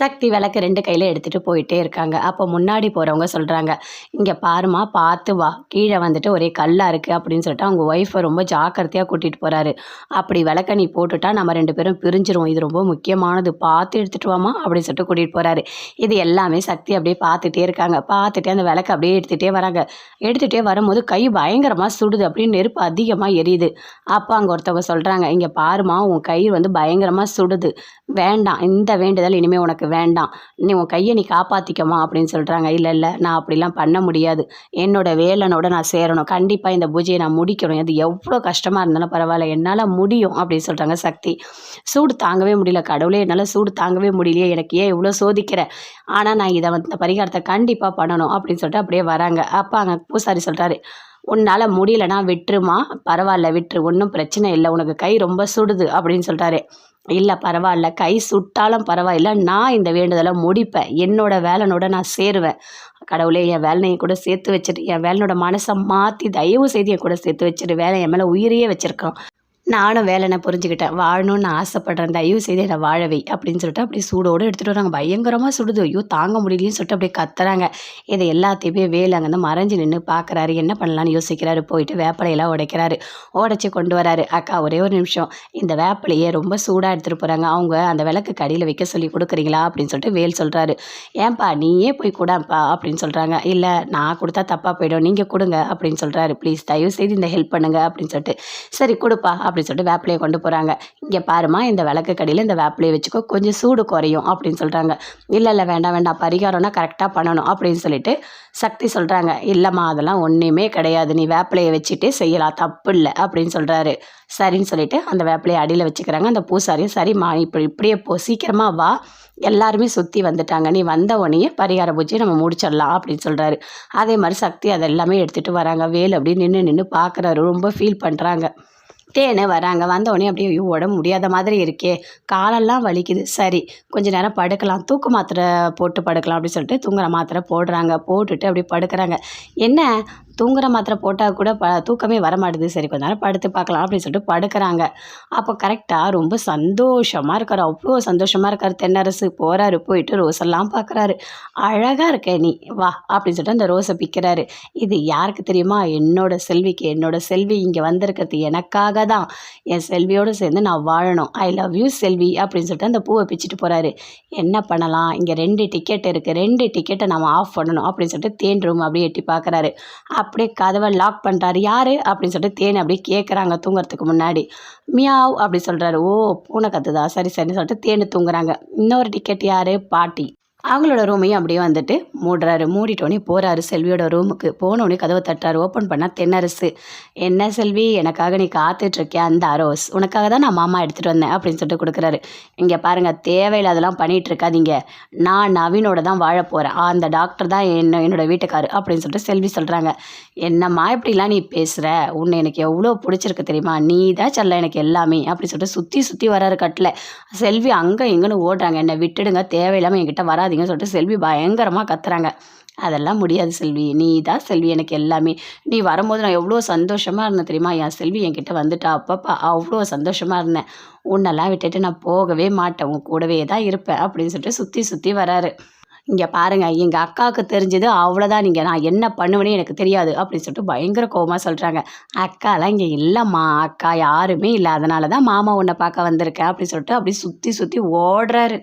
சக்தி விளக்கு ரெண்டு கையில் எடுத்துகிட்டு போயிட்டே இருக்காங்க. அப்போ முன்னாடி போகிறவங்க சொல்கிறாங்க இங்கே பாருமா பார்த்து வா. கீழே வந்துட்டு ஒரே கல்லாக இருக்குது அப்படின்னு சொல்லிட்டு அவங்க ஒய்ஃபை ரொம்ப ஜாக்கிரதையாக கூட்டிகிட்டு போகிறாரு அப்படி விளக்க நீ போட்டுட்டா நம்ம ரெண்டு பேரும் பிரிஞ்சிருவோம். இது ரொம்ப முக்கியமானது. பார்த்து எடுத்துகிட்டு வாமா அப்படின்னு சொல்லிட்டு கூட்டிகிட்டு போகிறாரு இது எல்லாமே சக்தி அப்படியே பார்த்துட்டே இருக்காங்க. பார்த்துட்டே அந்த விளக்கு அப்படியே எடுத்துகிட்டே வராங்க. எடுத்துகிட்டே வரும்போது கை பயங்கரமாக சுடுது. அப்படின்னு நெருப்பு அதிகமாக எரியுது. அப்போ அங்கே ஒருத்தவங்க சொல்கிறாங்க இங்கே பாருமா உன் கை வந்து பயங்கரமாக சுடுது. வேண்டாம். இந்த வேண்டுதல் இனிமேல் உனக்கு வேண்டாம். நீ உன் கையை நீ காப்பாற்றிக்கமா அப்படின்னு சொல்கிறாங்க இல்லை இல்லை நான் அப்படிலாம் பண்ண முடியாது. என்னோட வேலனோட நான் சேரணும். கண்டிப்பாக இந்த பூஜையை நான் முடிக்கணும். அது எவ்வளோ கஷ்டமாக இருந்தாலும் பரவாயில்ல. என்னால் முடியும் அப்படின்னு சொல்கிறாங்க சக்தி. சூடு தாங்கவே முடியல. கடவுளே என்னால் சூடு தாங்கவே முடியலையே. எனக்கு ஏன் இவ்வளோ சோதிக்கிற? ஆனால் நான் இதை வந்து இந்த பரிகாரத்தை கண்டிப்பாக பண்ணணும் அப்படின்னு சொல்லிட்டு அப்படியே வராங்க. அப்போ அங்கே பூசாரி சொல்கிறாரு உன்னால் முடியலன்னா விட்டுருமா? பரவாயில்ல விட்டுரு. ஒன்றும் பிரச்சனை இல்லை. உனக்கு கை ரொம்ப சுடுது அப்படின்னு சொல்கிறாரு இல்லை பரவாயில்ல. கை சுட்டாலும் பரவாயில்ல. நான் இந்த வேண்டுதலை முடிப்பேன். என்னோட வேலனோட நான் சேருவேன். கடவுளே என் வேலனையை கூட சேர்த்து வச்சுட்டு என் வேலனோட மனசை மாற்றி தயவு செய்து என் கூட சேர்த்து வச்சுட்டு வேலை என் மேலே உயிரையே வச்சுருக்கான். நானும் வேலைனை புரிஞ்சுக்கிட்டேன். வாழணும்னு ஆசைப்படுறேன். தயவு செய்து என்னை வாழவை அப்படின்னு சொல்லிட்டு அப்படியே சூடோடு எடுத்துகிட்டு வராங்க. பயங்கரமாக சுடுது. ஐயோ தாங்க முடியலையும் சொல்லிட்டு அப்படியே கத்துறாங்க. இதை எல்லாத்தையுமே வேலை அங்கேருந்து மறைஞ்சு நின்று பார்க்குறாரு. என்ன பண்ணலான்னு யோசிக்கிறாரு. போயிட்டு வேப்பலையெல்லாம் உடைக்கிறாரு. உடச்சி கொண்டு வராரு. அக்கா ஒரே ஒரு நிமிஷம். இந்த வேப்பிலையே ரொம்ப சூடாக எடுத்துகிட்டு போகிறாங்க அவங்க அந்த விளக்கு கடியில் வைக்க சொல்லி கொடுக்குறீங்களா அப்படின்னு சொல்லிட்டு வேல் சொல்கிறாரு ஏன்பா நீயே போய் கூடப்பா அப்படின்னு சொல்கிறாங்க இல்லை நான் கொடுத்தா தப்பாக போயிடும். நீங்கள் கொடுங்க அப்படின்னு சொல்கிறாரு ப்ளீஸ் தயவு செய்து இந்த ஹெல்ப் பண்ணுங்க அப்படின்னு சொல்லிட்டு. சரி கொடுப்பா அப்படின்னு சொல்லிட்டு வேப்பிலையை கொண்டு போகிறாங்க இங்கே பாருமா இந்த விளக்கு கடையில் இந்த வேப்பிலையை வச்சுக்கோ கொஞ்சம் சூடு குறையும் அப்படின்னு சொல்கிறாங்க இல்லை இல்லை வேண்டாம் வேண்டாம் பரிகாரம்னா கரெக்டாக பண்ணணும் அப்படின்னு சொல்லிட்டு சக்தி சொல்கிறாங்க இல்லைம்மா அதெல்லாம் ஒன்றுமே கிடையாது. நீ வேப்பிலையை வச்சுட்டு செய்யலாம் தப்பு இல்லை அப்படின்னு சொல்கிறாரு சரின்னு சொல்லிட்டு அந்த வேப்பிலையை அடியில் வச்சுக்கிறாங்க. அந்த பூசாரியும் சரிம்மா இப்படி இப்படியே போ சீக்கிரமாக வா. எல்லாருமே சுற்றி வந்துட்டாங்க. நீ வந்த உடனே பரிகார பூஜையை நம்ம முடிச்சிடலாம் அப்படின்னு சொல்கிறாரு அதே மாதிரி சக்தி அதை எல்லாமே எடுத்துகிட்டு வராங்க. வேல் அப்படி நின்று நின்று பார்க்குறாரு. ரொம்ப ஃபீல் பண்ணுறாங்க தேனு வராங்க? வந்தவொடனே அப்படியே ஐயோ உடம்பு முடியாத மாதிரி இருக்கே. காலெல்லாம் வலிக்குது. சரி கொஞ்ச நேரம் படுக்கலாம். தூக்கு மாத்திரை போட்டு படுக்கலாம் அப்படின்னு சொல்லிட்டு தூங்குற மாத்திரை போடுறாங்க. போட்டுட்டு அப்படி படுக்கிறாங்க. என்ன? தூங்குற மாத்திரை போட்டால் கூட ப தூக்கமே வரமாட்டுது. சரி கொஞ்ச நேரம் படுத்து பார்க்கலாம் அப்படின்னு சொல்லிட்டு படுக்கிறாங்க. அப்போ கரெக்டாக ரொம்ப சந்தோஷமாக இருக்கார். அவ்வளோ சந்தோஷமாக இருக்கார். தென்னரசு போகிறாரு போயிட்டு ரோஸெல்லாம் பார்க்குறாரு அழகாக இருக்க நீ வா அப்படின்னு சொல்லிட்டு அந்த ரோஸை பிக்கிறாரு. இது யாருக்கு தெரியுமா? என்னோட செல்விக்கு. என்னோட செல்வி இங்கே வந்திருக்கிறது எனக்காக தான். என் செல்வியோடு சேர்ந்து நான் வாழணும். ஐ லவ் யூ செல்வி அப்படின்னு சொல்லிட்டு அந்த பூவை பிச்சுட்டு போகிறாரு என்ன பண்ணலாம்? இங்கே ரெண்டு டிக்கெட் இருக்குது ரெண்டு டிக்கெட்டை நம்ம ஆஃப் பண்ணணும் அப்படின்னு சொல்லிட்டு தேன் ரூம் அப்படியே எட்டி பார்க்குறாரு அப்படியே கதவை லாக் பண்ணுறாரு யார்? அப்படின்னு சொல்லிட்டு தேன் அப்படியே கேட்குறாங்க தூங்குறதுக்கு முன்னாடி. மியாவ் அப்படி சொல்கிறாரு ஓ பூனை கத்துதா? சரி சரின்னு சொல்லிட்டு தேனி தூங்குறாங்க. இன்னொரு டிக்கெட் யார்? பாட்டி. அவங்களோட ரூமையும் அப்படியே வந்துட்டு மூடுறாரு. மூடிட்டோன்னே போகிறாரு செல்வியோட ரூமுக்கு போனோடனே கதவை தட்டுறாரு. ஓப்பன் பண்ணால் தென்னரசு. என்ன செல்வி எனக்காக நீ காத்துட்ருக்கியா அந்த அரோஸ்? உனக்காக தான் நான் மாமா எடுத்துகிட்டு வந்தேன் அப்படின்னு சொல்லிட்டு கொடுக்குறாரு. இங்கே பாருங்கள் தேவையில்லாதெல்லாம் பண்ணிகிட்டு இருக்காதீங்க நான் நவீனோட தான் வாழ போகிறேன் அந்த டாக்டர் தான் என்ன என்னோட வீட்டுக்காரு அப்படின்னு சொல்லிட்டு செல்வி சொல்கிறாங்க என்னம்மா இப்படிலாம் நீ பேசுகிற உன்னை எனக்கு எவ்வளோ பிடிச்சிருக்கு தெரியுமா? நீ தான் செல்ல எனக்கு எல்லாமே அப்படின்னு சொல்லிட்டு சுற்றி சுற்றி வராரு கட்டில். செல்வி அங்கே இங்கேன்னு ஓடுறாங்க. என்னை விட்டுடுங்க. தேவையில்லாமல் என்கிட்ட வராதீங்கன்னு சொல்லிட்டு செல்வி பயங்கரமாக கத்துறாங்க. அதெல்லாம் முடியாது செல்வி. நீ தான் செல்வி எனக்கு எல்லாமே. நீ வரும்போது நான் எவ்வளோ சந்தோஷமாக இருந்தேன் தெரியுமா? என் செல்வி என்கிட்ட வந்துட்டா அப்பப்போ அவ்வளோ சந்தோஷமாக இருந்தேன். உன்னெல்லாம் விட்டுட்டு நான் போகவே மாட்டேன். உன் கூடவே தான் இருப்பேன். அப்படின்னு சொல்லிட்டு சுற்றி சுற்றி வராரு. இங்கே பாருங்கள் எங்கள் அக்காவுக்கு தெரிஞ்சது அவ்வளோதான் நீங்கள் நான் என்ன பண்ணுவேனே எனக்கு தெரியாது. அப்படின்னு சொல்லிட்டு பயங்கர கோபமாக சொல்கிறாங்க அக்காலாம் இங்கே இல்லைம்மா. அக்கா யாருமே இல்லை அதனால தான் மாமா உன்னை பார்க்க வந்திருக்கேன். அப்படின்னு சொல்லிட்டு அப்படி சுற்றி சுற்றி ஓடுறாரு.